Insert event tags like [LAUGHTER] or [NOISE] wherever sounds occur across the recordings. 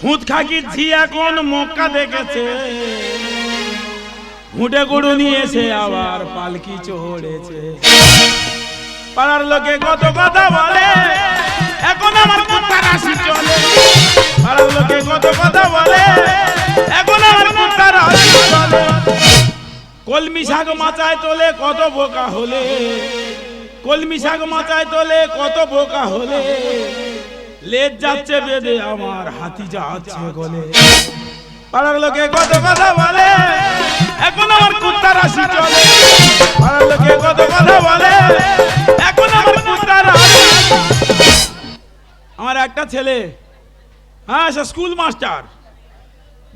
খুঁত খাকি ঝি এখন মক্কা দেখেছে। ঘুঁটে গুড়ু নিয়েছে, আবার পালকি চড়েছে। পাড়ার লোকে কত কথা বলে, এখন আমার কুত্তা রাশি চলে। পাড়ার লোকে কত কথা বলে, এখন আমার কুত্তা রাশি চলে। কলমি শাক মাচায় তোলে কত বোকা হলে, কলমি শাক মাচায় তোলে কত বোকা হলে। লেজ যাচ্ছে বেদে আমার হাতি যাচ্ছে গলে। পাড়ার লোকে কত কথা বলে, এখন আমার কুত্তা রাশি চলে। পাড়ার লোকে কত কথা বলে, এখন আমার কুত্তা রাশি আমার একটা ছেলে হ্যাঁ সে স্কুল মাস্টার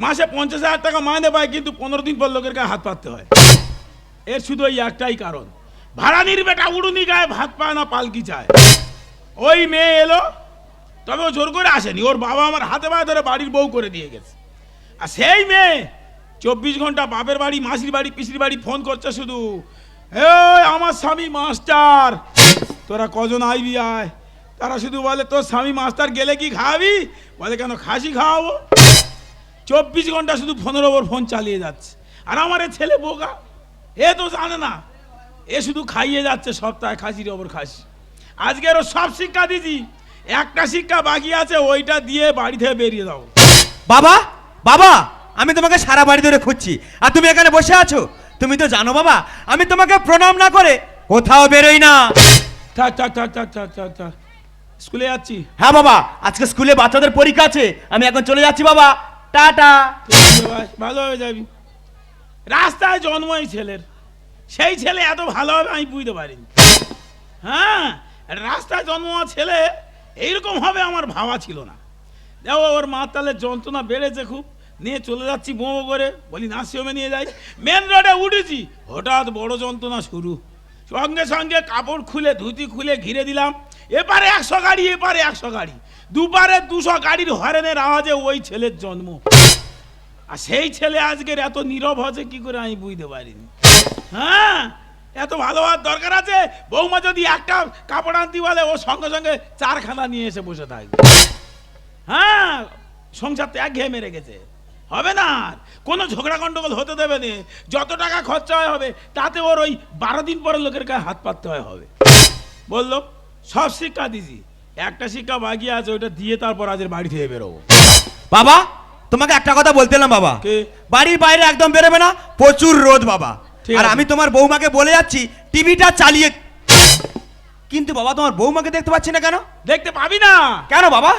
মাসে পঞ্চাশ হাজার টাকা মাইনে পায়, কিন্তু পনেরো দিন পর লোকের গায়ে হাত পাততে হয়। এর শুধু ওই একটাই কারণ। ভাড়ানির বেটা উড়ুনি গায়ে ভাত পায় না, পালকি চায়। ওই মেয়ে এলো তবে ও জোর করে আসেনি। ওর বাবা আমার হাতে পায়ে ধরে বাড়ির বউ করে দিয়ে গেছে। আর সেই মেয়ে চব্বিশ ঘণ্টা বাপের বাড়ি, মাসির বাড়ি, পিসির বাড়ি ফোন করছে শুধু, এই আমার স্বামী মাস্টার, তোরা কজন আইবি আয়? তারা শুধু বলে, তোর স্বামী মাস্টার গেলে কি খাওয়াবি? বলে, কেন খাসি খাওয়াবো? চব্বিশ ঘণ্টা শুধু ফোনের ওপর ফোন চালিয়ে যাচ্ছে। আর আমার এ ছেলে বোকা, এ তো জানে না, এ শুধু খাইয়ে যাচ্ছে সপ্তাহে খাসির ওপর খাসি। আজকের ও সব শিক্ষা দিছি একটা শিক্ষা বাকি আছে ওইটা দিয়ে বাড়ি থেকে বেরিয়ে দাও বাবা বাবা আমি তোমাকে সারা বাড়ি ধরে খুঁজছি। আর তুমি এখানে বসে আছো? তুমি তো জানো বাবা আমি তোমাকে প্রণাম না করে কোথাও বেরোই না। থাক থাক থাক থাক থাক থাক থাক স্কুলে যাচ্ছি। হ্যাঁ বাবা আজকে স্কুলে বাচ্চাদের পরীক্ষা আছে। আমি এখন চলে যাচ্ছি বাবা। টাটা। ভালো হয়ে যাবি। রাস্তায় জন্ম এই ছেলের। সেই ছেলে এত ভালো হবে আমি বুঝতে পারিনি। হ্যাঁ রাস্তায় জন্ম ছেলে এইরকম হবে আমার ভাবা ছিল না। দেখো, ওর মাতালের যন্ত্রণা বেড়েছে খুব। নিয়ে চলে যাচ্ছি বোমো করে বলি নার্সিংহোমে নিয়ে যাই। মেন রোডে উঠেছি। হঠাৎ বড় যন্ত্রণা শুরু। সঙ্গে সঙ্গে কাপড় খুলে, ধুতি খুলে ঘিরে দিলাম। এপারে একশো গাড়ি, এপারে একশো গাড়ি। দুপারে দুশো গাড়ির হরেনের আওয়াজে ওই ছেলের জন্ম। আর সেই ছেলে আজকের এত নীরব হচ্ছে কি করে আমি বুঝতে পারিনি? হ্যাঁ? এত ভালো হওয়ার দরকার আছে? বৌমা যদি একটা কাপড় আনতে বলে ও সঙ্গে সঙ্গে চারখানা নিয়ে এসে বসে থাকবে। হ্যাঁ সংসার তো এক ঘেয়ে মেরে গেছে। হবে না। কোনো ঝগড়া গন্ডগোল হতে দেবে না। যত টাকা খরচা হয় হবে তাতে ওর ওই বারো দিন পরে লোকের গায়ে হাত পাততে হয় হবে। বলল সব শিক্ষা দিছি। একটা শিক্ষা বাকি আছে ওইটা দিয়ে তারপর আজের বাড়ি থেকে বেরোবো। বাবা তোমাকে একটা কথা বলতেলাম বাবা। কে? বাড়ির বাইরে একদম বেরোবে না প্রচুর রোদ বাবা। আর আমি তোমার বৌমাকে বলে যাচ্ছি টিভিটা চালিয়ে কিন্তু বাবা তোমার বৌমাকে দেখতে পাচ্ছি না কেন? দেখতে পাবি না। কেন বাবা?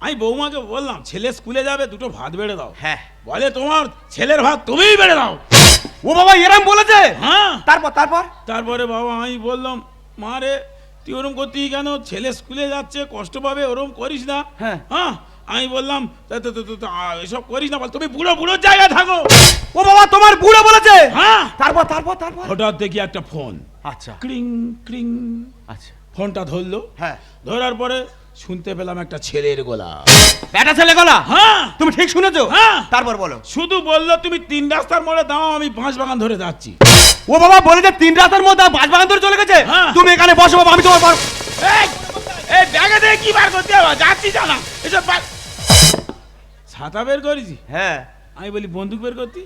আমি বৌমাকে বললাম ছেলে স্কুলে যাবে দুটো ভাত বেড়ে দাও। হ্যাঁ। বলে তোমার ছেলের ভাত তুমিই বেড়ে দাও। ও বাবা এরম বলেছে? হ্যাঁ। তারপর তারপর? তারপরে বাবা আমি বললাম মা রে তুই ওরম করতেই কেন? ছেলে স্কুলে যাচ্ছে কষ্ট পাবে ওরম করিস না। হ্যাঁ। হ্যাঁ। আমি বললাম "তা- তা- তা- তা- তা, এসব করিস না বল তুমি বুড়ো বুড়ো জায়গায় থাকো। ও বাবা তোমার বুড়ো বলেছে? হ্যাঁ। তারপর তারপর তারপর? হঠাৎ দেখি একটা ফোন। আচ্ছা। ক্রিং ক্রিং। আচ্ছা। ফোনটা ধরলো। হ্যাঁ। ধরার পরে শুনতে পেলাম একটা ছেলের গলা। ব্যাটা ছেলে গলা? হ্যাঁ। তুমি ঠিক শুনেছো? হ্যাঁ। তারপর বলো। শুধু বলল তুমি তিন রাস্তার মোড়ে দাও আমি বাঁশ বাগান ধরে যাচ্ছি। ও বাবা বলে যে তিন রাতের মধ্যে বাজ বাগান ধরে চলে গেছে? হ্যাঁ। তুমি এখানে বসো বাবা আমি তোমার এই ব্যাগে থেকে কি বার করতে যাচ্ছি জানা। এসব ছাতা বের করেছি? হ্যাঁ। আমি বলি বন্দুক বের করতি?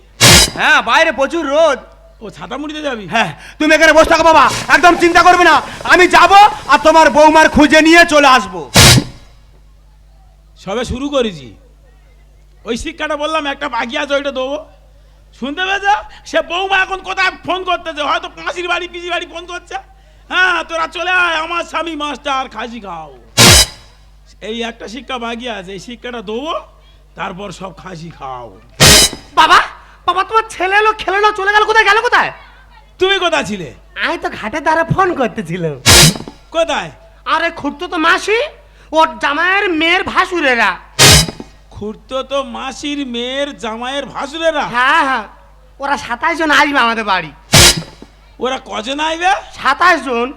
হ্যাঁ বাইরে প্রচুর রোদ। ও ছাতা মুড়িতে যাবি? হ্যাঁ তুমি এখানে বসে থাকো বাবা একদম চিন্তা করবে না। আমি যাব আর তোমার বৌমার খুঁজে নিয়ে চলে আসব। সবে শুরু করেছি। ওই শিক্ষাটা বললাম একটা বাকি আছে ওইটা দেবো। শুনতে পেয়েছ? সে বৌমা এখন কোথায় ফোন করতেছে? হয়তো পাঁচির বাড়ি পিসি বাড়ি ফোন করছে। হ্যাঁ তোরা চলে আয় আমার স্বামী মাস্টার খাসি খাও। এই একটা শিক্ষা বাকি আছে এই শিক্ষাটা দেবো। তারপর সব খাসি খাও। বাবা বাবা তোমার ছেলে এলো খেলে না চলে গেল কোথায়? গেল কোথায়? তুমি কোথায় ছিলে? আমি তো ঘাটের দ্বারা ফোন করতেছিলাম কোথায়? আরে খুঁড়তো তো মাসি ওর জামাইয়ের মেয়ের ভাসুরেরা। খুঁড়তো তো মাসির মেয়ের জামাইয়ের ভাসুরেরা? হ্যাঁ হ্যাঁ ওরা সাতাশ জন আসবে আমাদের বাড়ি। ওরা কজন আইবে? সাতাশ জন।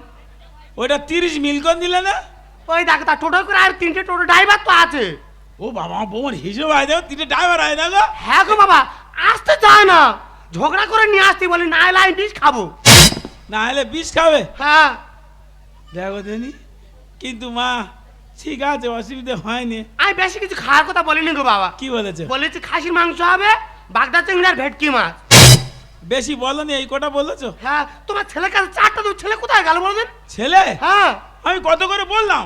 ওইটা তিরিশ মিলকন দিলে না? ওই দেখো তা টোটো করে আর তিনটে টোটো ড্রাইভার তো আছে। ও বাবা বৌমার হিসেবে আয় দেখো তিনটে ড্রাইভার আয় দেখো হ্যাঁ গো বাবা আসতে চায় না। ঝগড়া করে নিয়ে আসতে বলি না এলে আমি বিষ খাব। না হলে বিষ খাবে? হ্যাঁ। দেখো দেনি কিন্তু মা ঠিক আছে অসুবিধে হয়নি। আমি বেশি কিছু খাওয়ার কথা বলিনি গো বাবা। কি বলেছে? বলেছি খাসির মাংস হবে বাগদা চিংড়ি আর ভেটকি মাছ। বেশি বলনি এই কটা বলেছ? হ্যাঁ তোমার ছেলের কাছে চারটা তো ছেলে কোথায় গেল বলবেন ছেলে? হ্যাঁ। আমি কত করে বললাম?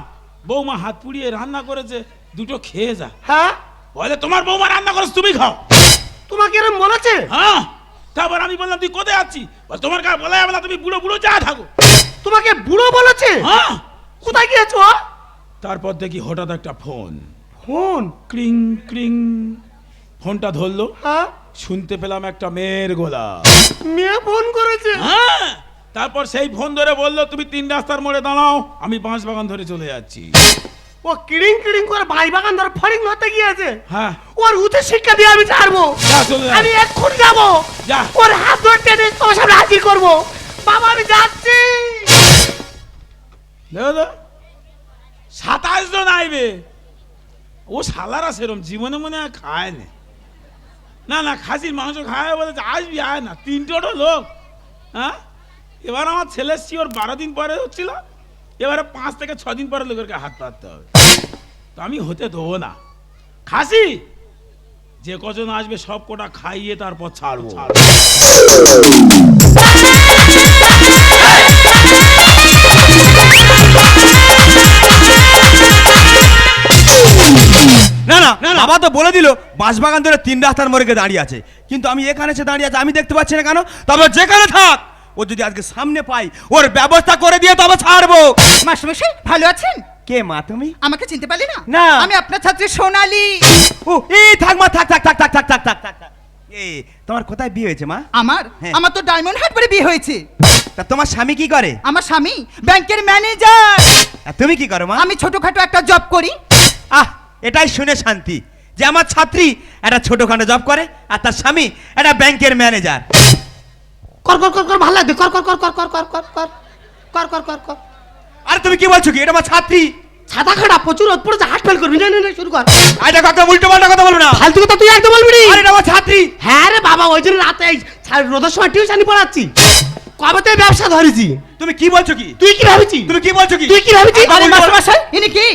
বৌমা হাত পুড়িয়ে রান্না করেছে দুটো খেয়ে যা। হ্যাঁ? বলে তোমার বৌমা রান্না করেছে তুমি খাও। তোমাকে এরকম বলেছে? হ্যাঁ? তারপর আমি বললাম তুই কোথায় আছিস? বলে, তোমার কাছে বলা না তুমি বুড়ো বুড়ো যা থাকো। তোমাকে বুড়ো বলেছে? হ্যাঁ। কোথায় গিয়েছো তারপর দেখি হঠাৎ একটা ফোন। ফোন? ক্রিং ক্রিং। ফোনটা ধরলো। হ্যাঁ? শুনতে পেলাম একটা মেয়ের গোলা। মেয়ে ফোন করেছে? হ্যাঁ। তারপর সেই ফোন ধরে বলল তুমি তিন রাস্তার মোড়ে দাঁড়াও আমি বাঁশ বাগান ধরে চলে যাচ্ছি। ও কিড়িং কিড়িং করে ভাই বাগান ধরে ফড়িং ধরতে গিয়েছে। হ্যাঁ। ওর উঠে শিক্ষা দিয়ে আমি ছাড়বো। যা, চলে যা। আমি এক্ষুনি যাব। যা। ওর হাত ধরে টেনে তোমার সামনে হাজির করব। বাবা আমি যাচ্ছি। সাতাশ জন আইবে। ও শালারা সেরম জীবনে মনে হয় খায় না। না না খাসির মাংস খায় বলেছে আসবি আয় না। তিনটোটা লোক হ্যাঁ? এবার আমার ছেলে ওর বারো দিন পরে হচ্ছিল। এবারে পাঁচ থেকে ছ দিন পরে লোকের হাত পাততে হবে। তো আমি হতে দেবো না। খাসি? যে কজন আসবে সব কোটা খাইয়ে তারপর ছাড়বো। না না বাবা তো বলে দিল বাঁশবাগান ধরে তিন রাস্তার মোড়ে দাঁড়িয়ে আছে। কিন্তু আমি এখানে এসে দাঁড়িয়ে আছে আমি দেখতে পাচ্ছি না কেন? তবে যেখানে থাক ও যদি আজকে সামনে পাই ওর ব্যবস্থা করে দিয়ে তবে ছাড়বো। মাস্টারমশাই ভালো আছেন? কে মা তুমি? আমাকে চিনতে পারলে না? না। আমি আপনার ছাত্রী সোনালি। ও এই থাক মা থাক থাক থাক থাক থাক থাক থাক থাক। থাক এই তোমার কোথায় বিয়ে হয়েছে মা? আমার? হ্যাঁ। আমার তো ডায়মন্ড হারবারে বিয়ে হয়েছে। তা তোমার স্বামী কি করে? আমার স্বামী ব্যাংকের ম্যানেজার। আর তুমি কি করো মা? আমি ছোটখাটো একটা জব করি। আহ এটাই শুনে শান্তি। যে আমার ছাত্রী একটা ছোটখাটো জব করে আর তার স্বামী একটা ব্যাংকের ম্যানেজার। কর কর কর কর ভালো লাগবে কর কর কর কর কর কর কর কর কর কর কর কর আরে তুমি কি বলছো কি এটা আমার ছাত্রী ছাতা খাটা প্রচুর রোদ পড়েছে হাট ফেল করবি না না না, শুরু কর আরে দেখো একটা উল্টো পাল্টা কথা বলো না ফালতু কথা তুই একদম বলবি নি। আরে এটা আমার ছাত্রী হ্যাঁ রে বাবা ওই জন্য রাতে রোদের সময় টিউশনি পড়াচ্ছি কবে তুই ব্যবসা ধরেছি তুমি কি বলছো কি তুই কি ভাবছিস তুমি কি বলছো কি তুই কি ভাবছিস আরে মাস্টারমশাই ইনি কি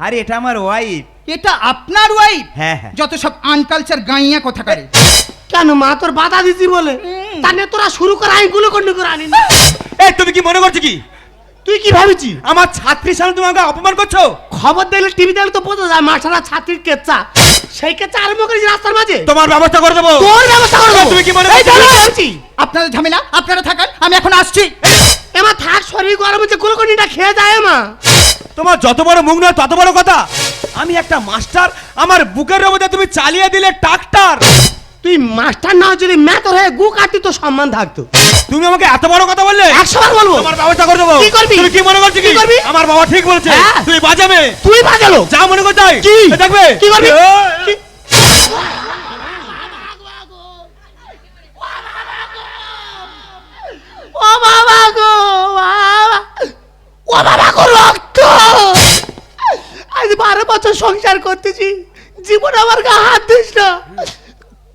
আরে এটা আমার ওয়াইফ এটা আপনার ওয়াইফ হ্যাঁ হ্যাঁ যত সব আনকালচার গাইয়া কথা করে কেন মা তোর বাধা দিছি বলে। তাহলে তোরা শুরু কর আমি গুলো কন্ডি করে আনি না। এই তুমি কি মনে করছ কি? তুই কি ভাবছিস আমার ছাত্রীর সামনে তুমি আমাকে অপমান করছ? খবর দেখলে টিভি দেখলে তো বোঝা যায় মাছারা ছাত্রীর কেচ্চা সেই কেচ্চা আরম্ভ করেছি রাস্তার মাঝে। তোমার ব্যবস্থা করে দেবো। তোর ব্যবস্থা করব তুমি কি মনে এই করছ? ভাবছি আপনাদের ঝামেলা আপনারা থাকান আমি এখন আসছি। এমা থাক শরীর গরম হচ্ছে গুলো কন্ডিটা খেয়ে যায় মা তোমার যত বড় মুখ নয় তত বড় কথা। আমি একটা মাস্টার আমার বুকের মধ্যে তুমি চালিয়ে দিলে ট্রাক্টর। তুই মাস্টার না যদি ম্যাথর হয়ে গু কাটতি তো সম্মান থাকতো। তুমি আমাকে এত বড় কথা বললে? একশো বার বলব। আমার ব্যবস্থা করে দেবো। কি করবি? তুমি কি মনে করছ কি করবি? আমার বাবা ঠিক বলেছে। হ্যাঁ। তুই বাজাবে তুই বাজালো যা মনে করতে হয়। কি? দেখবে। কি করবি? ও বাবা গো বাবা। ও বাবা গো রক্ত। আজ বারো বছর সংসার করতেছি। জীবন আমার গা হাত দিস না।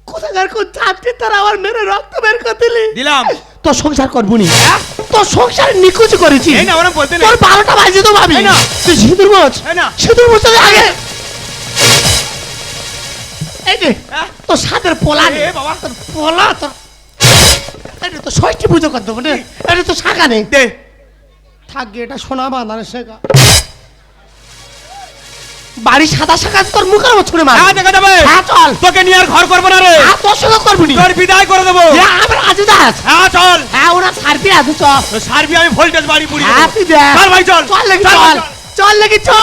কোথাকার কোন ছাত্রী তারা আমার মেরে রক্ত বের করে দিলি? দিলাম। তো সংসার করব নি তোর সংসার নিখুঁজ করেছি। এই না ওরা বলতে নেই। তোর বারোটা বাজে তো ভাবি। এই না। তুই সিঁদুর মোচ এই না। সিঁদুর মোচ আগে। এই যে হ্যাঁ? তোর সাথের পোলা নে। এ বাবা। তোর পোলা তোর যে তোর ষষ্ঠী পুজো করতে হবে রে এটা তো শাখা নেই দে। থাকবে এটা সোনা বাঁধানো শেখা। বাড়ি সাদা শাখা তোর মুখের উপর ছুড়ে মার হ্যাঁ দেখা যাবে। হ্যাঁ চল। তোকে নিয়ে আর ঘর করব না রে। হ্যাঁ তোর সঙ্গে করবি নি। তোর বিদায় করে দেবো। হ্যাঁ আমার আজ দাস হ্যাঁ চল। হ্যাঁ ওরা আছে চল সারবি আমি ভোল্টেজ বাড়ি হ্যাঁ তুই দেখ। চল ভাই চল। চল লেগে চল। চল। লেগে চল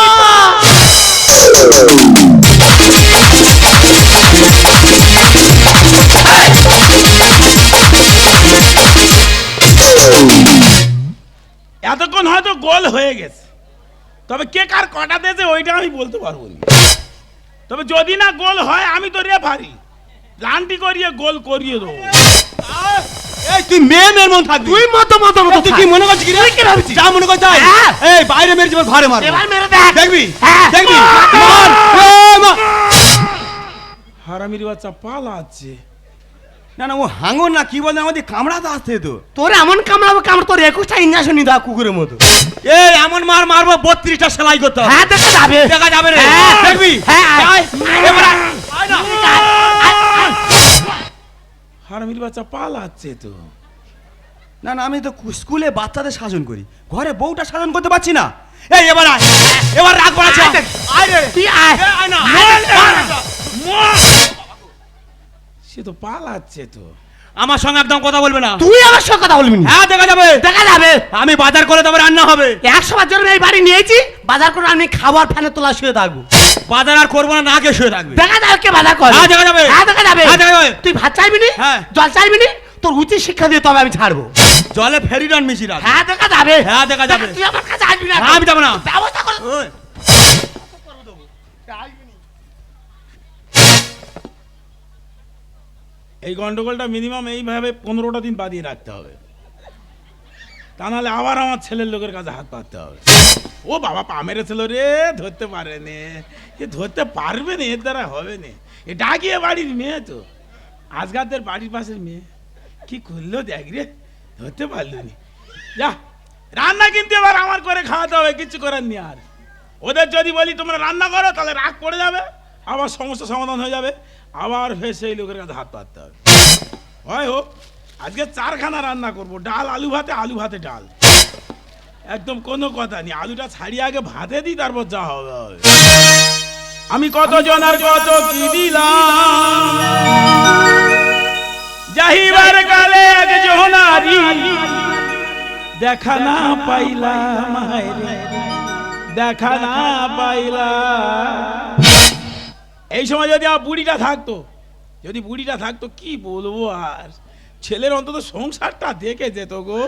এতক্ষণ হয়তো গোল হয়ে গেছে। তবে কে কার কটা দিয়েছে ওইটা আমি বলতে পারব না। তবে যদি না গোল হয় আমি তো রেফারি লানটি করিয়ে গোল করিয়ে দেবো। এই তুই মেয়ে মেয়ের মন থাকবি। তুই মতো মতো মতো তুই কি মনে করছিস কি রে? তুই কি ভাবছিস? যা মনে করছিস হ্যাঁ। এই বাইরে মেরে জীবন ঘরে মার এবার মেরে দেখ। দেখবি? হ্যাঁ। দেখবি? মার। হারামির বাচ্চা পালাচ্ছে। না না ও হাঙর না কি বলে আমাদের কামড়াতে আসতে তো? তোর এমন কামড়াবো কামড় তোর একুশটা ইঞ্জেকশন দেওয়া কুকুরের মতো। এই এমন মার মারবো বত্রিশটা সেলাই করতে হ্যাঁ দেখা যাবে। দেখা যাবে রে। হ্যাঁ, দেখবি? হ্যাঁ, আয়। না। হারমির বাচ্চা পালাচ্ছে তো। না না আমি তো স্কুলে বাচ্চাদের শাসন করি। ঘরে বউটা শাসন করতে পারছি না। এই এবার আয়। এবার রাগ বাড়াচ্ছে আয় রে। তুই আয়। এ, আয় না। সে তো পালাচ্ছে তো। আমার সঙ্গে একদম কথা বলবে না। তুই আমার সঙ্গে কথা বলবি না? হ্যাঁ দেখা যাবে। দেখা যাবে। আমি বাজার করে তবে রান্না হবে। একশো বার জন্য এই বাড়ি নিয়েছি বাজার করে আমি খাবার ফ্যানে তোলা শুয়ে থাকব। বাজার আর করব না না কে শুয়ে থাকবে। দেখা যাবে কে বাজার করে। হ্যাঁ, দেখা যাবে। হ্যাঁ দেখা যাবে। হ্যাঁ, দেখা যাবে। তুই ভাত চাইবি নি? হ্যাঁ। জল চাইবি নি? তোর উচিত শিক্ষা দিয়ে তবে আমি ছাড়বো। জলে ফেরিডন মিশি রাখ। হ্যাঁ দেখা যাবে। হ্যাঁ, দেখা যাবে। তুই আমার কাছে আসবি না হ্যাঁ, আমি যাব না। ব্যবস্থা কর। এই গন্ডগোলটা মিনিমাম এইভাবে পনেরোটা দিন বাদিয়ে রাখতে হবে। তা নাহলে আবার আমার ছেলের লোকের কাছে হাত পাততে হবে। ও বাবা, পা মেরেছিল রে, ধরতে পারে নে। এ ধরতে পারবে না, এর দ্বারা হবে না। এ ডাকিয়ে বাড়ির মেয়ে তো। আজকালদের বাড়ির পাশের মেয়ে। কি করল দেখ রে, ধরতে পারল নি। যা, রান্না কিন্তু এবার আমার করে খাওয়াতে হবে কিছু করার নেই আর। ওদের যদি বলি তোমরা রান্না করো, তাহলে রাগ পড়ে যাবে, আবার সমস্যা সমাধান হয়ে যাবে। আবার ফের সেই লোকের কাছে হাত পাততে হবে। হয় হোক, আজকে চারখানা রান্না করব, ডাল, আলু ভাতে আলু ভাতে ডাল। একদম কোনো কথা নেই, আলুটা ছাড়িয়ে আগে ভাতে দিই, তারপর যা হবে। আমি কত জনার কত কি দিলাম? কালে এক জোহনারি দেখা না পাইলাম দেখা না পাইলাম। এই সময় যদি আমার বুড়িটা থাকতো যদি বুড়িটা থাকতো কি বলব আর? ছেলের অন্তত সংসারটা দেখে যেত গো।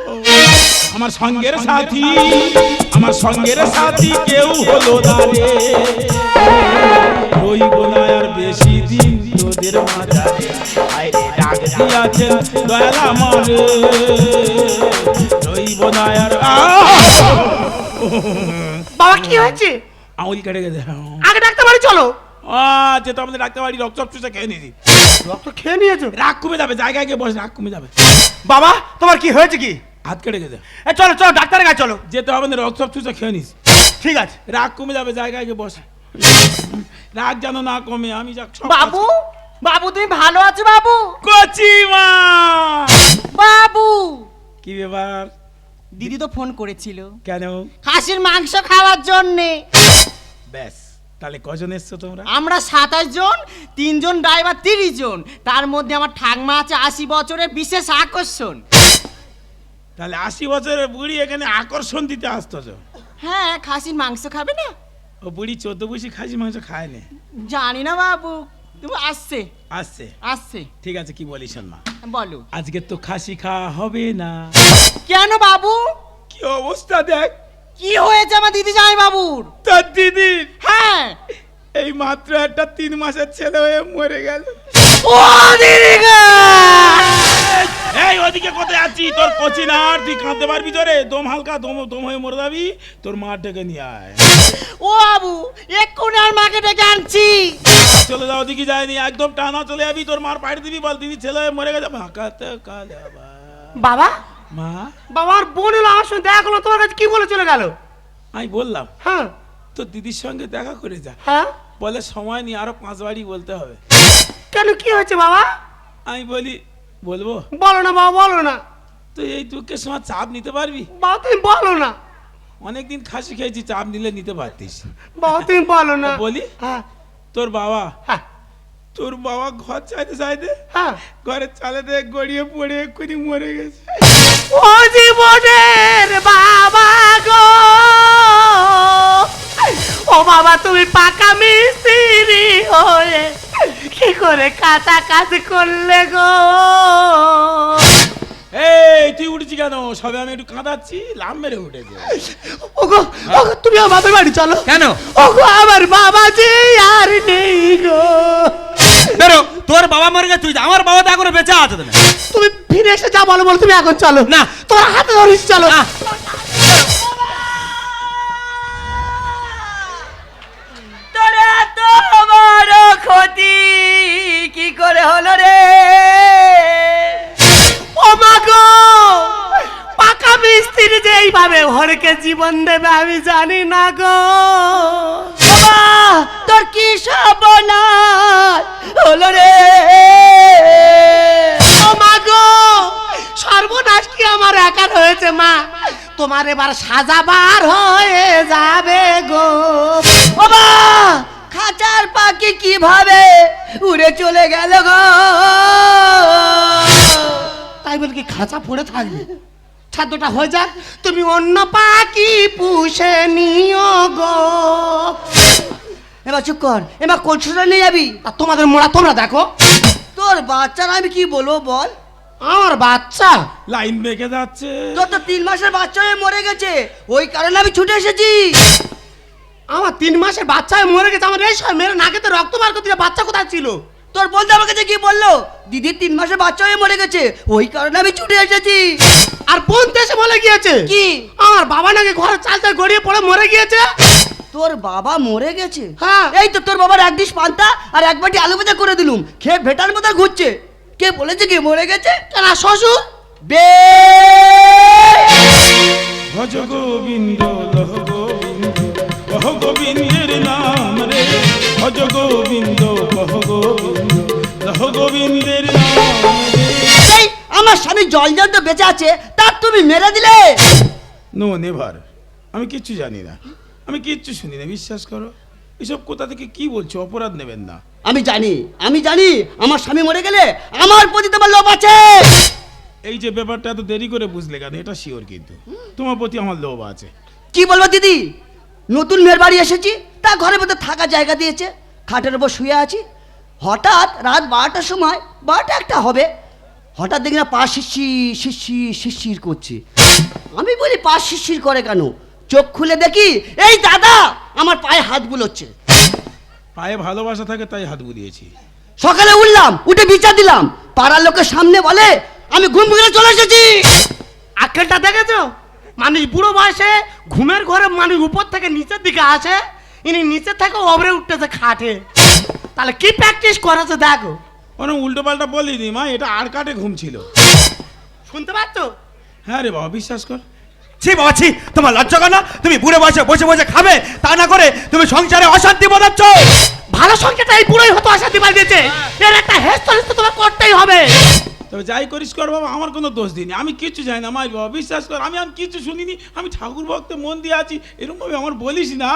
আমার সঙ্গের সাথী আমার সঙ্গের সাথী কেউ হলো না রে। রইব না আর বেশি দিন তোদের মাঝারে। আইরে ডাক দয়াল আমারে। রইব না আর বাবা কি হয়েছে? আঙুল কেটে গেছে। আগে ডাক্তার বাড়ি চলো। আচ্ছা তো আমাদের ডাক্তার বাড়ি রক্ত চুষে খেয়ে নিয়েছি। রক্ত খেয়ে নিয়েছো? রাগ কমে যাবে জায়গায় গিয়ে বসে রাগ কমে যাবে। বাবা তোমার কি হয়েছে কি? হাত কেটে গেছে। এ চলো চলো ডাক্তারের কাছে চলো। যেতে হবে না রক্ত চুষে খেয়ে নিস ঠিক আছে। রাগ কমে যাবে জায়গায় গিয়ে বসে। রাগ যেন না কমে আমি যাক বাবু বাবু তুমি ভালো আছো বাবু? কচি মা! বাবু! কি ব্যাপার? দিদি তো ফোন করেছিল। কেন? খাসির মাংস খাওয়ার জন্যে। ব্যাস। তাহলে কজন এসছো তোমরা? আমরা সাতাশ জন তিনজন ড্রাইভার তিরিশ জন। তার মধ্যে আমার ঠাকমা আছে আশি বছরের বিশেষ আকর্ষণ। তাহলে আশি বছরের বুড়ি এখানে আকর্ষণ দিতে আসতো হ্যাঁ খাসির মাংস খাবে না? ও বুড়ি চোদ্দ বসি খাসি মাংস খায় না? জানি না বাবু। তুমি আসছে। আসছে। আসছে। ঠিক আছে কি বলিস মা বলো। আজকে তো খাসি খাওয়া হবে না। কেন বাবু? কি অবস্থা দেখ? কি হয়েছে আমার দিদি জামাই বাবুর তোর দিদির হ্যাঁ। এই মাত্র একটা তিন মাসের ছেলে হয়ে মরে গেল। ও দিদি এই ওদিকে কোথায় আছিস? তোর কোচিন আর তুই কাঁদতে পারবি তোরে দম হালকা দম দম হয়ে মরে যাবি। তোর মা ডেকে নিয়ে আয়। ও বাবু এক্ষুনি আর মাকে ডেকে আনছি। চলে যাও ওদিকে যায়নি একদম টানা চলে যাবি তোর মার পাড়ি দিবি বল দিদি ছেলে হয়ে মরে গেছে। কাতে কালে বাবা মা? বাবার বোন হলো আমার সঙ্গে দেখা করল তোমার কাছে কি বলে চলে গেল? আমি বললাম হ্যাঁ। তোর দিদির সঙ্গে দেখা করে যা। হ্যাঁ? বলে সময় নিয়ে আরও পাঁচ বাড়ি বলতে হবে। কেন কি হয়েছে বাবা? আমি বলি বলব? বলো না বাবা বলো না। তো এই দুঃখের সময় চাপ নিতে পারবি? বাবা তুমি বলো না। অনেকদিন খাসি খেয়েছি চাপ নিলে নিতে পারতিস। বাবা তুমি বলো না। বলি হ্যাঁ। তোর বাবা হ্যাঁ। তোর বাবা ঘর চাইতে চাইতে হ্যাঁ। ঘরের চালেতে গড়িয়ে পড়ে এক্ষুনি মরে গেছে। ও জীবনের বাবা গো। ও বাবা তুমি পাকা মিস্ত্রি হয়ে কি করে কাটা কাজ করলে গো? এই তুই উঠছি কেন? সবে আমি একটু কাঁদাচ্ছি লাভ মেরে উঠেছে। ওগো ওগো তুমি আমার বাড়ি চলো। কেন? ওগো আমার বাবা যে আর নেই গো। তোর বাবা মরে গেছে তুই আমার বাবা তা এখনও বেঁচে আছে তুমি ফিরে এসে যা বলো বলো তুমি এখন চলো। না। তোর হাতে ধরিস চলো। না। ক্ষতি কি করে হলো রে? ও মাগো পাকা মিস্ত্রি যে এইভাবে ঘরকে জীবন দেবে আমি জানি না গো। তোর কি সর্বনাশ? হলো রে ও মা গো, সর্বনাশ কি আমার একার হয়েছে, মা? তোমার এবার সাজাবার হয়ে যাবে গো। বাবা খাঁচার পাখি কীভাবে উড়ে চলে গেল গো? তাই বলে কি খাঁচা পড়ে থাকবে? ছাদ্যটা হয়ে যাক, তুমি অন্য পাখি পুষে নিও গো। এবার চুপ কর। এবার কলসুটা নিয়ে যাবি। আর তোমাদের মোড়া তোমরা দেখো। তোর বাচ্চারা আমি কি বলব বল? আমার বাচ্চা? লাইন বেঁকে যাচ্ছে। তোর তো তিন মাসের বাচ্চা হয়ে মরে গেছে। ওই কারণে আমি ছুটে এসেছি। আমার তিন মাসের বাচ্চা হয়ে মরে গেছে। আমার এই সময় মেরে নাকেতে রক্ত বার করতে বাচ্চা কোথায় ছিল? তোর বলতে আমার কাছে কি বলল? দিদির তিন মাসের বাচ্চা হয়ে মরে গেছে। ওই কারণে আমি ছুটে এসেছি। আর বোন দেশে বলে গিয়েছে। কি? আমার বাবা নাকি ঘরে চালতে গড়িয়ে পড়ে মরে গিয়েছে। তোর বাবা মরে গেছে। হ্যাঁ। এই তো তোর বাবার এক ডিশ পান্তা আর এক বাটি আলু ভাজা করে দিলুম। খেয়ে ভেটার মতো ঘুরছে। কে বলেছে কে মরে গেছে? কেন শ্বশুর? বে ভজ গোবিন্দ লহ গোবিন্দ গোবিন্দের নাম রে। ভজ গোবিন্দ কহ গোবিন্দ লহ গোবিন্দের নাম রে। এই আমার স্বামী জল জল বেঁচে আছে তার তুমি মেরে দিলে। No never. আমি কিচ্ছু জানি না। আমি কিচ্ছু শুনি না বিশ্বাস করো। এসব কোথা থেকে কি বলছো? অপরাধ নেবেন না। আমি জানি আমি জানি আমার স্বামী মরে গেলে আমার প্রতি তোমার লোভ আছে। এই যে ব্যাপারটা এত দেরি করে বুঝলে কেন? এটা শিওর কিন্তু। তোমার প্রতি আমার লোভ আছে। কি বলব দিদি? নতুন মেয়ের বাড়ি এসেছি তা ঘরের মধ্যে থাকা জায়গা দিয়েছে খাটের উপর শুয়ে আছি। হঠাৎ রাত বারোটার সময় বারোটা একটা হবে। হঠাৎ দেখি না পা শিশির শিশির শিশির করছে। আমি বলি পা শিশির করে কেন? চোখ খুলে দেখি এই দাদা আমার পায়ে হাত বুলোচ্ছে। পায়ে ভালোবাসা থাকে তাই হাত বুলিয়েছি। সকালে উঠলাম উঠে বিচার দিলাম। পাড়ার লোকের সামনে বলে আমি ঘুম ভেঙে চলে এসেছি। আকেলটা দেখেছ? মানুষ বুড়ো বয়সে ঘুমের ঘরে মানুষ উপর থেকে নিচের দিকে আসে ইনি নিচের থেকে ওপরে উঠতেছে খাটে। তাহলে কি প্র্যাকটিস করেছে দেখো? অনেক উল্টো পাল্টা বলিনি মা এটা আর কাটে ঘুম ছিল। শুনতে পাচ্ছ? হ্যাঁ রে বাবা বিশ্বাস কর। ছি বাবা ছি তোমার লজ্জা করে না? তুমি বুড়ে বসে বসে বসে খাবে তা না করে তুমি সংসারে অশান্তি বোঝাচ্ছ ভালো সংখ্যাটা এই বুড়োই হতো আশা দিবার দিয়েছে। এর একটা হেস্ত হেস্ত তোমার করতেই হবে। তবে যাই করিস কর বাবা আমার কোনো দোষ দিইনি। আমি কিচ্ছু জানি না মাই বাবা বিশ্বাস কর আমি আমি কিচ্ছু শুনিনি। আমি ঠাকুর ভক্তে মন দিয়ে আছি এরকম ভাবে আমার বলিস না।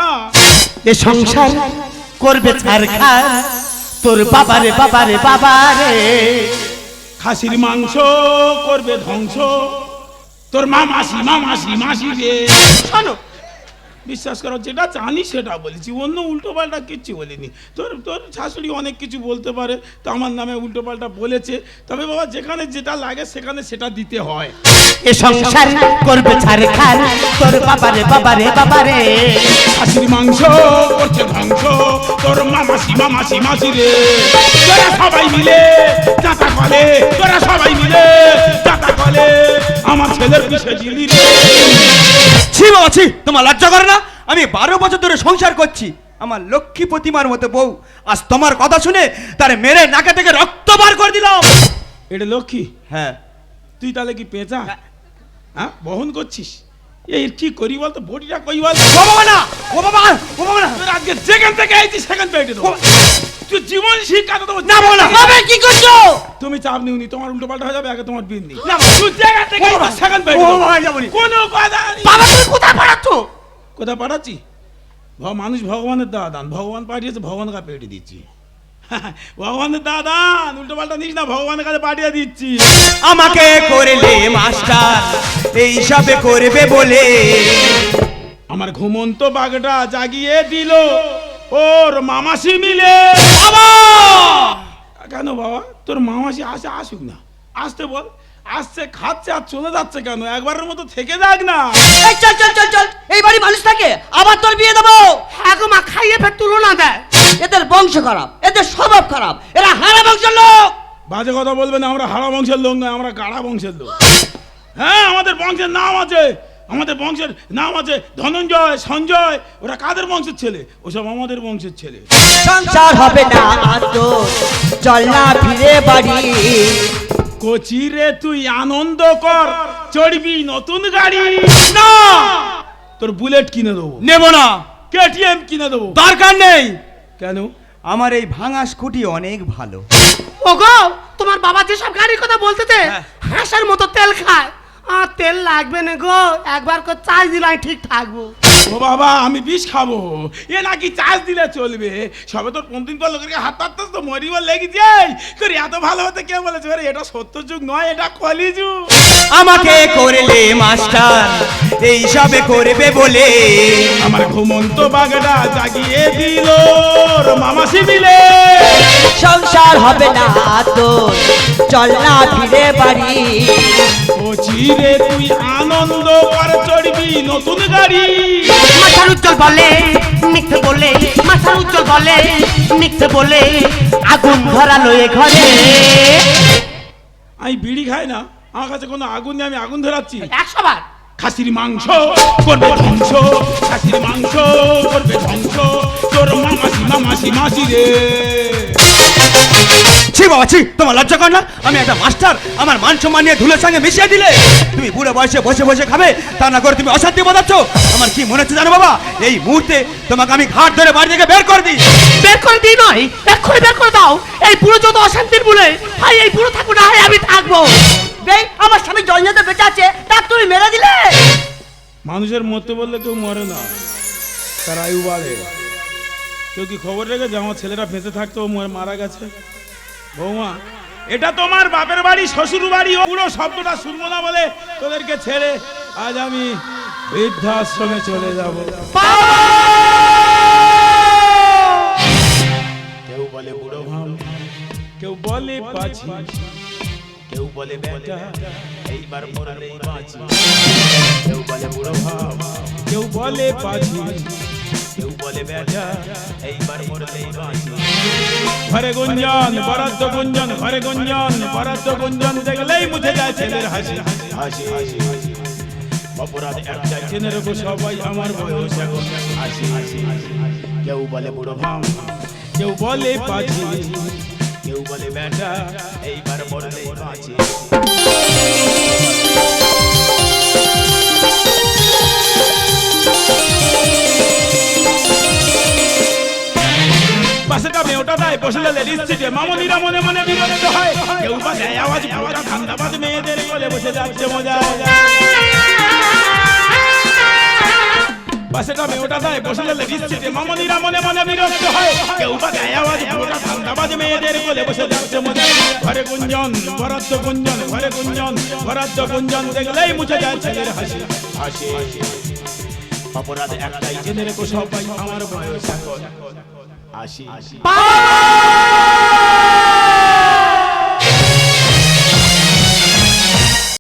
এ সংসার করবে ছারখার তোর বাবারে বাবারে বাবারে খাসির মাংস করবে ধ্বংস। তোর মা মাসি মা মাসি মাসি রে। শোনো বিশ্বাস করো যেটা জানি সেটা বলেছি। অন্য উল্টো পাল্টা কিচ্ছু বলিনি। তোর তোর শাশুড়ি অনেক কিছু বলতে পারে তো আমার নামে উল্টো পাল্টা বলেছে। তবে বাবা যেখানে যেটা লাগে সেখানে সেটা দিতে হয়। এ সংসার করবে ছারখার তোর বাবারে বাবারে বাবারে। খাসির মাংস করছে ধ্বংস তোর মামাসি মামাসি মাসি রে। তোরা সবাই মিলে চাতা কলে তোরা সবাই মিলে চাতা কলে আমার ছেলের পিছে জিলি রে। ছি বাবা ছি। তোমার লজ্জা করে না? আমি বারো বছর ধরে সংসার করছি। আমার লক্ষ্মী প্রতিমার মতো বউ। আজ তোমার কথা শুনে তার মেরে নাকে থেকে রক্ত বার করে দিলাম। এটা লক্ষ্মী? হ্যাঁ। তুই তাহলে কি পেঁচা? হ্যাঁ। বহন করছিস? এই কি করি বলতো? বডিটা কই বল ও বাবা না! ও বাবা! ও বাবা না! আজকে যেখান থেকে আইছিস সেখান দেবো। তুই জীবন শিক্ষা তো দেবো না, বলো না। বাবা কি করছ? তুমি চাপ নিউনি তোমার উল্টো পাল্টা হয়ে যাবে আগে তোমার বিন্দি। না। তুই যেখান থেকে সেখান পেটে ও দেবো বাবা, যাব নি। কোনো কথা। বাবা তুমি কোথায় পাঠাচ্ছ কোথায় পাঠাচ্ছি মানুষ ভগবানের দাদান। ভগবান পাঠিয়েছে ভগবানের কাছে পেটে দিচ্ছি। [LAUGHS] ভগবানের দাদান উল্টো পাল্টা নিস না ভগবানের কাছে পাঠিয়ে দিচ্ছি। আমাকে করলে মাস্টার এই সবে করবে বলে। আমার ঘুমন্ত বাঘটা জাগিয়ে দিল। ওর মামাসি মিলে। বাবা! কেন বাবা? তোর মামাসি আসে আসুক না। আসতে বল। আসছে খাচ্ছে আর চলে যাচ্ছে কেন? একবারের মতো থেকে যাক না। এই চল চল চল চল। এই বাড়ি মানুষ থাকে আবার তোর বিয়ে দেবো। হ্যাঁ গো মা খাইয়ে ফের তুলনা দেয় এদের বংশ খারাপ এদের স্বভাব খারাপ এরা হারা বংশের লোক। বাজে কথা বলবেন আমরা হারা বংশের লোক নয় আমরা গাড়া বংশের লোক। হ্যাঁ আমাদের বংশের নাম আছে। আমাদের বংশের নাম আছে ধনঞ্জয় সঞ্জয়। ওরা কাদের বংশের ছেলে? ওসব আমাদের বংশের ছেলে। সংসার হবে না চল না ফিরে বাড়ি। কচি রে তুই আনন্দ কর। চড়বি নতুন গাড়ি। না! তোর বুলেট কিনে দেবো। নেব না। কেটিএম কিনে দেবো। দরকার নেই। কেন? আমার এই ভাঙা স্কুটি অনেক ভালো। ওগো তোমার বাবা যেসব গাড়ির কথা বলতেছে হ্যাঁ। হাঁসের মতো তেল খায়। আর তেল লাগবে না গো। একবার করে চার্জ দিলে আমি ঠিক থাকব। ও বাবা, আমি বিষ খাব। এ নাকি চার্জ দিলে চলবে। সবে তোর পনেরো দিন পর লোকের হাত পাততাস তো মরিবার লেগেছে। তোর এত ভালো হতে কে বলেছে? এটা সত্য যুগ নয়, এটা কলি যুগ আমাকে করলে মাস্টার এই সবে করবে বলে। আমার ঘুমন্ত বাগড়া জাগিয়ে দিল মামা শিবিলে। সংসার হবে না তোর চল না ফিরে বাড়ি। ও চিরে তুই আনন্দ করে চড়বি নতুন গাড়ি। মাথার উজ্জ্বল বলে মিথ্যে বলে মাথার উজ্জ্বল বলে মিথ্যে বলে আগুন ধরালো এ ঘরে। আমি বিড়ি খাই না। আমার কাছে কোনো আগুন নেই আমি আগুন ধরাচ্ছি। একশো বার খাসির মাংস করবে ধ্বংস খাসির মাংস করবে ধ্বংস। তোর মামাসি মামাসি মাসি রে। ছি বাবা ছি তোমার লজ্জা কর না। আমি একটা মাস্টার আমার মান সম্মান নিয়ে ধুলের সঙ্গে মিশিয়ে দিলে। তুমি বুড়ো বয়সে বসে বসে খাবে তা না করে তুমি অশান্তি বোঝাচ্ছ আমার কি মনে হচ্ছে জানো বাবা? এই মুহূর্তে তোমাকে আমি ঘাট ধরে বাড়ি থেকে বের করে দিই। বের করে দিই নয় এক্ষুনি বের করে দাও। এই পুরো যত অশান্তির বলে ভাই এই পুরো থাকব না আমি থাকব। আমার স্বামী জঞ্জাতে বেঁচে আছে তুমি মেরে দিলে? মানুষের মরতে বললে কেউ মরে না তার আয়ু বাড়ে। কেউ কি খবর রেখেছে? আমার ছেলেরা বেঁচে থাকতো মরে মারা গেছে। বৌমা এটা তোমার বাপের বাড়ি শ্বশুর বাড়ি ও পুরো শব্দটা শুনব না বলে তোদেরকে ছেড়ে আজ আমি বৃদ্ধাশ্রমে চলে যাব। কেউ বলে বুড়ো ভাম কেউ বলে পাছি বলে বেটা এইবার মরলেই বাঁচি। কেউ বলে বুড়ো ভাম কেউ বলে পাছি কেউ বলে বেটা এইবার মরলেই বাঁচি। ঘরে গুঞ্জন বরাদ্দ গুঞ্জন ঘরে গুঞ্জন বরাদ্দ গুঞ্জন দেখলেই মুছে যায় ছেলের হাসি। হাসি হাসি অপরাধ একটাই জেনে রেখো সবাই আমার বয়স এখন। হাসি হাসি কেউ বলে বুড়ো ভাম কেউ বলে পাছি কেউ বলে, বেটা, এইবার মরলেই বাঁচি। পাশে কামে দেয় বসলে লেডিস সিটে মামনিরা মনে মনে বিরক্ত হয়। কেউ বা দেয় আওয়াজ পুরোটা ধান্দাবাজ মেয়েদের কোলে বসে যাচ্ছে মজা পাশে কামে ওটা দেয় বসলে লেডিস সিটে মামনিরা মনে মনে বিরক্ত হয়। কেউ বা দেয় আওয়াজ পুরোটা ধান্দাবাজ মেয়েদের কোলে বসে যাচ্ছে মজা। ঘরে গুঞ্জন, বরাদ্দ গুঞ্জন, ঘরে গুঞ্জন, বরাদ্দ গুঞ্জন দেখলেই মুছে যায় ছেলের হাসি। হাসি অপরাধ একটাই, জেনে রেখো সবাই, আমার বয়স এখন। আশি